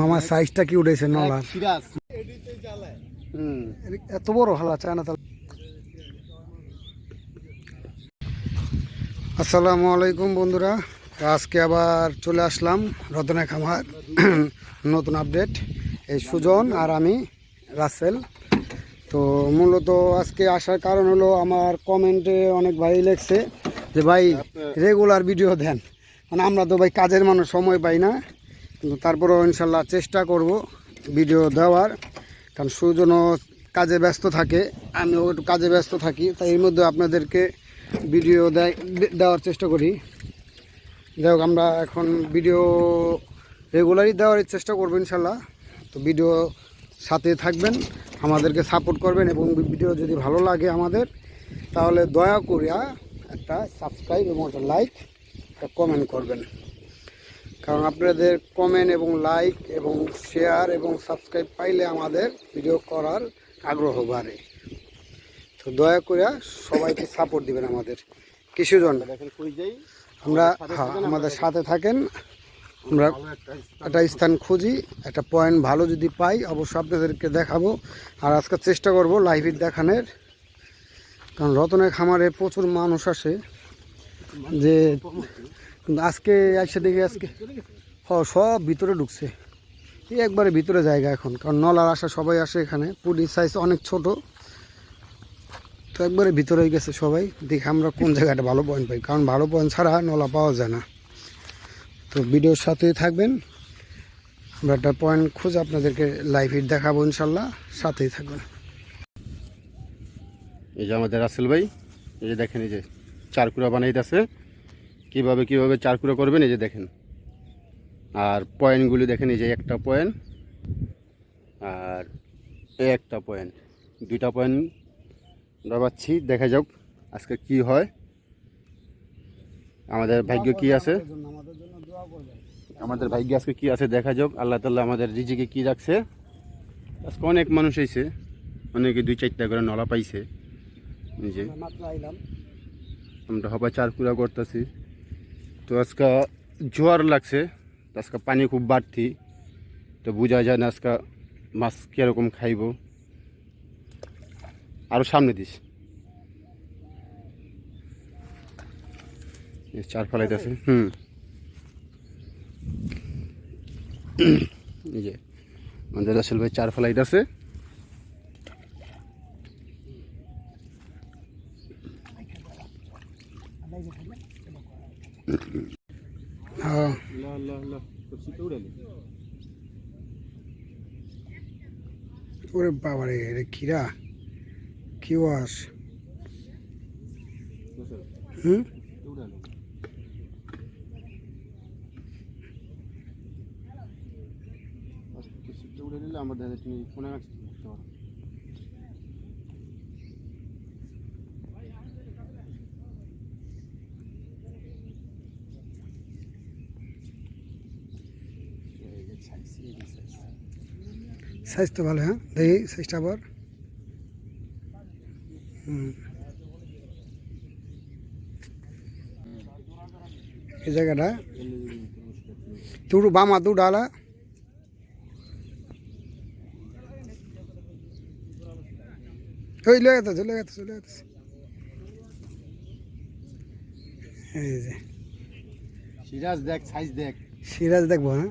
মামার সাইজটা কি উঠেছে হুম। এত বড় হালা চায় না তাহলে আসসালামু আলাইকুম বন্ধুরা। আজকে আবার চলে আসলাম রতনা খামার। নতুন আপডেট এই সুজন আর আমি রাসেল। তো মূলত আজকে আসার কারণ হলো আমার কমেন্টে অনেক ভাই লেখছে যে ভাই রেগুলার ভিডিও দেন। মানে আমরা তো ভাই কাজের মানুষ সময় পাই না। তারপরেও ইনশাল্লাহ চেষ্টা করব ভিডিও দেওয়ার, কারণ সুজনও কাজে ব্যস্ত থাকে, আমিও একটু কাজে ব্যস্ত থাকি, তাই এর মধ্যে আপনাদেরকে ভিডিও দেওয়ার চেষ্টা করি। যাই হোক, আমরা এখন ভিডিও রেগুলারই দেওয়ার চেষ্টা করব ইনশাল্লাহ। তো ভিডিও সাথে থাকবেন, আমাদেরকে সাপোর্ট করবেন এবং ভিডিও যদি ভালো লাগে আমাদের, তাহলে দয়া করিয়া একটা সাবস্ক্রাইব এবং একটা লাইক, একটা কমেন্ট করবেন। কারণ আপনাদের কমেন্ট এবং লাইক এবং শেয়ার এবং সাবস্ক্রাইব পাইলে আমাদের ভিডিও করার আগ্রহ বাড়ে। তো দয়া করে সবাইকে সাপোর্ট দিবেন আমাদের। কিছুজন, আমরা হ্যাঁ আমাদের সাথে থাকেন। আমরা একটা স্থান খুঁজি, একটা পয়েন্ট ভালো যদি পাই অবশ্যই আপনাদেরকে দেখাবো। আর আজকে চেষ্টা করব লাইভে দেখানোর। কারণ রতনের খামারে প্রচুর মানুষ আসে যে কিন্তু আজকে এসে দেখি আজকে। হ, সব ভিতরে ঢুকছে। একবারে ভিতরে জায়গা এখন, কারণ নলার আসা সবাই আসে এখানে। পুলিশ সাইজ অনেক ছোট। তো একবারে ভিতরে গেছে সবাই। দেখি আমরা কোন জায়গাটা ভালো পয়েন্ট পাই। কারণ ভালো পয়েন্ট ছাড়া নলা পাওয়া যায় না। তো ভিডিওর সাথেই থাকবেন। আমরা একটা পয়েন্ট খুঁজে আপনাদেরকে লাইভে দেখাবো ইনশাল্লাহ। সাথেই থাকবেন। এই যে আমাদের রাসেল ভাই, এই যে দেখেন এই যে চারকুড়া বানাইতেছে। কীভাবে কীভাবে চারকুড়া করবেন, এই যে দেখেন। আর পয়েন্টগুলি দেখেন, এই যে একটা পয়েন্ট আর একটা পয়েন্ট। দুইটা পয়েন্ট দাবাচ্ছি, দেখা যাক আজকে কি হয়। আমাদের ভাগ্য কি আছে? আমাদের ভাগ্য আজকে কি আছে দেখা যাক। আল্লাহ তাল্লাহ আমাদের রিজিকে কি রাখছে। আজকে অনেক মানুষ এসে অনেকে দুই চারটা করে নলা পাইছে। যে আমরা হবা চারকুড়া করতেছি। তো আজকে জোয়ার লাগছে আজকে পানি খুব বাড়তি, তো বোঝা যায় না আজকে মাছ কীরকম খাইব। আরও সামনে দিস। চার ফলাইতেছে হুম। এই যে আমাদের রাসেল ভাই চার ফলাইতেছে হ্যাঁ ওরে বাবারে রে কিরা? কি ওয়াস হুম? উড়ে নিলে আমার ফোনে রাখতে পারো সাইজ তো ভালো হ্যাঁ? দেখি সাইজটা আবার। হুম। এই জায়গাটা। তুড়ু বামা দু ডালা ওই লয়ে গেছে চলে গেছে চলে গেছে এই যে। সিরাজ দেখ সাইজ দেখ। সিরাজ দেখব হ্যাঁ?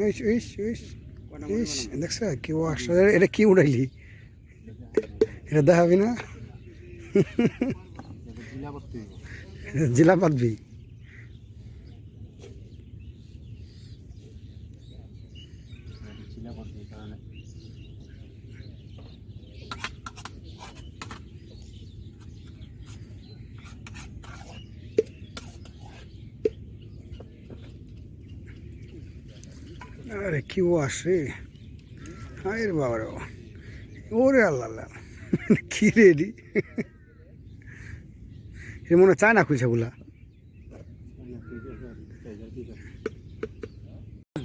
ইস ইস ইস ইস দেখছ কি ওয়াশ এটা কি উড়াইলি? এটা দেখাবি না? জিলা পাতবি জিলা করতে কারণে আরে কি ও আসে? হায় রে বাবা। বাবা। ওরে আল্লাহ আল্লাহ। কি রেডি এ মনে হয় চায় না খুঁজছে গুলা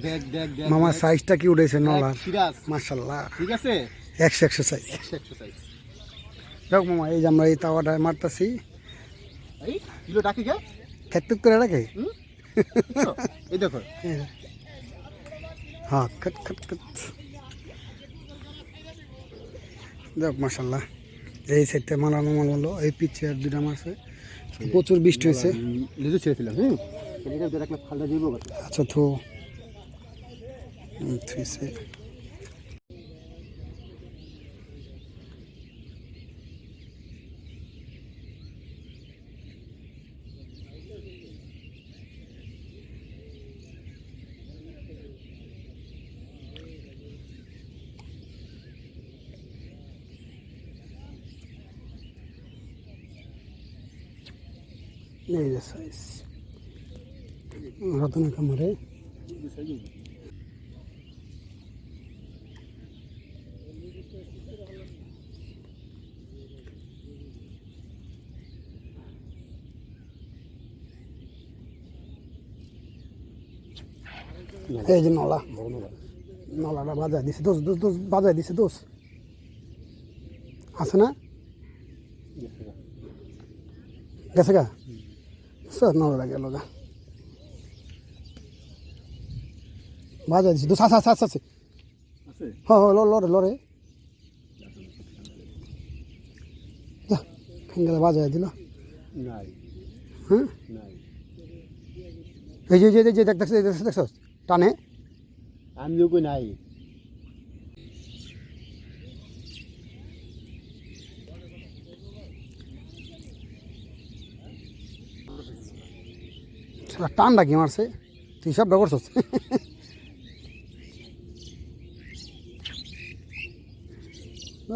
দেখ দেখ দেখ মামার সাইজটা কি উঠেছে? নলার মার্শাল্লাহ ঠিক আছে। একশো একশো সাইজ একশো একশো সাইজ যাক মামা এই যে আমরা এই তাওয়াটা মারতাছি। কিলো ডাকি করে রাখে এই দেখো। হ্যাঁ খট খট খট যাক মাসাল্লাহ এই সাইডটা মালানো মালালো এই পিচ্ছে আর দুটা মারছে প্রচুর বৃষ্টি হয়েছে। লিচু ছেড়েছিলাম দিব আচ্ছা তো হুম, থুইছে। এই যে সাইজ রতন কামারে এই যে নলা। নলাটা বাজায় দিছে দোষ দোষ দোষ, বাজায় দিছে দোষ। আছে না? গেছে গা? স্যার নলাটা গেল গা বাজায় দিছে দোষ আছে আছে আছে হ্যাঁ হ্যাঁ লড়ে লড়ে যা ফিঙ্গারে বাজায় দিল হ্যাঁ এই যে দেখ দেখছ দেখছ টানে আমি নাই সেটা টানটা কি মারছে? তুই সবটা করছস?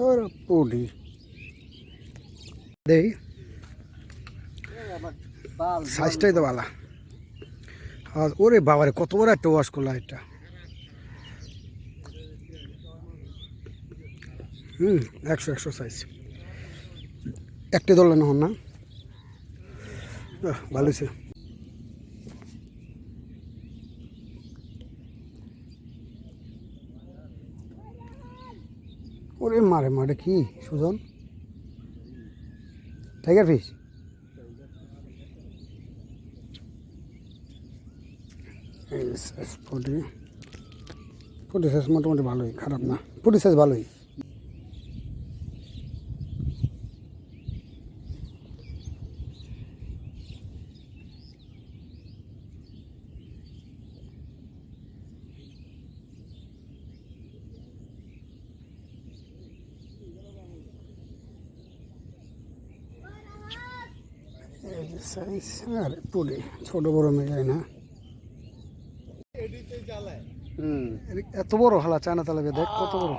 ওরে পুডি দেই। সাইজটাই তো ভালো। আর ওরে বাবারে, কত বড় একটা ওয়াশ করলা এটা। হুম, একশো একশো সাইজ একটি ধরলেন হন না? ভালো হয়েছে ওরে মারে মারে কি, সুজন? টাইগার পুটি। পুটি সাইজ মোটামুটি ভালোই, খারাপ না। পুটি সাইজ ভালোই এই যে সাইজ আরে পুটি ছোট বড় মেয়ে না এত বড় হালা চায়না তালাবে দেখ কত বড়?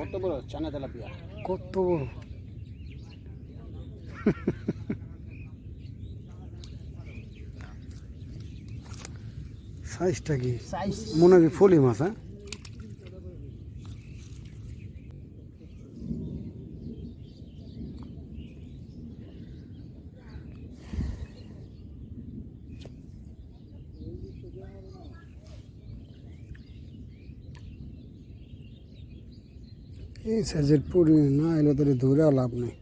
কত বড় চানা তেলাপিয়া কত বড় সাইজটা কি মনে হয় ফলি মাছ হ্যাঁ এই সাইজের পুরি না এলে তাহলে ধরে লাভ নেই।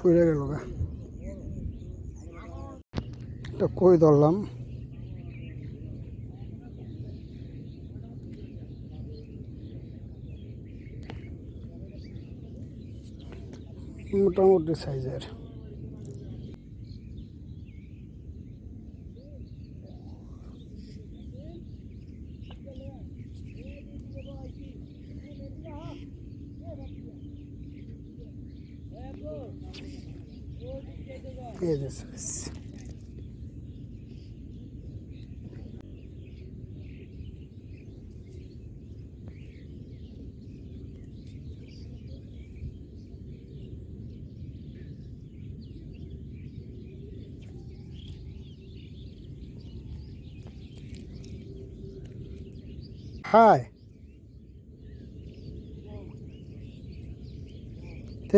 পড়ে গেল গা। এটা কই ধরলাম? মোটামুটি সাইজের এই যে size। হাই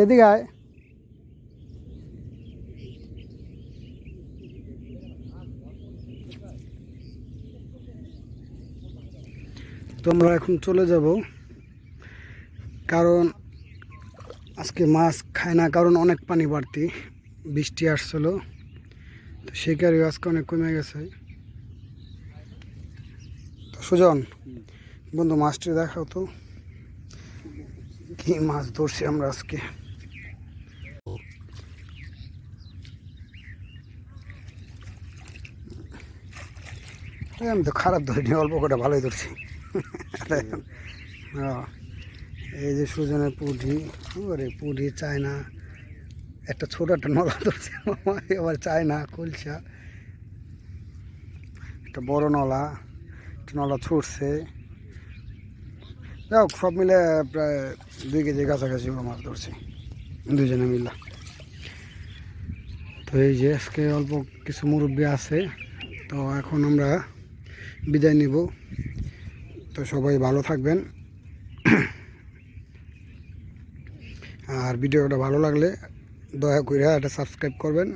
এদিকে আয় তোমরা এখন চলে যাব। কারণ আজকে মাছ খায় না, কারণ অনেক পানি বাড়তি, বৃষ্টি আসছিল। তো শিকারি আজকে অনেক কমে গেছে। তো সুজন, বন্ধু মাছটি দেখাও তো। কি মাছ ধরছি আমরা আজকে? আমি তো খারাপ ধরিনি, অল্প করে ভালোই ধরছি। এই যে সুজনের পুঁটি, ওরে পুঁটি চায়না। একটা ছোট একটা নলা ধরছে এবার চায়না, কুলসা। একটা বড় নলা, একটা নলা ছুটছে। যাই সব মিলে প্রায় দুই কেজি কাছাকাছি মাছ ধরছি দুজনে মিলে। তো এই যে আজকে অল্প কিছু মুরব্বী আছে, তো এখন আমরা বিদায় নিব। তো সবাই ভালো থাকবেন। আর ভিডিওটা ভালো লাগলে দয়া করে একটা সাবস্ক্রাইব করবেন,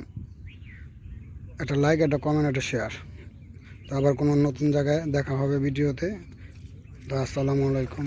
একটা লাইক একটা কমেন্ট একটা শেয়ার তো আবার কোনো নতুন জায়গায় দেখা হবে ভিডিওতে। তো আসসালামু আলাইকুম।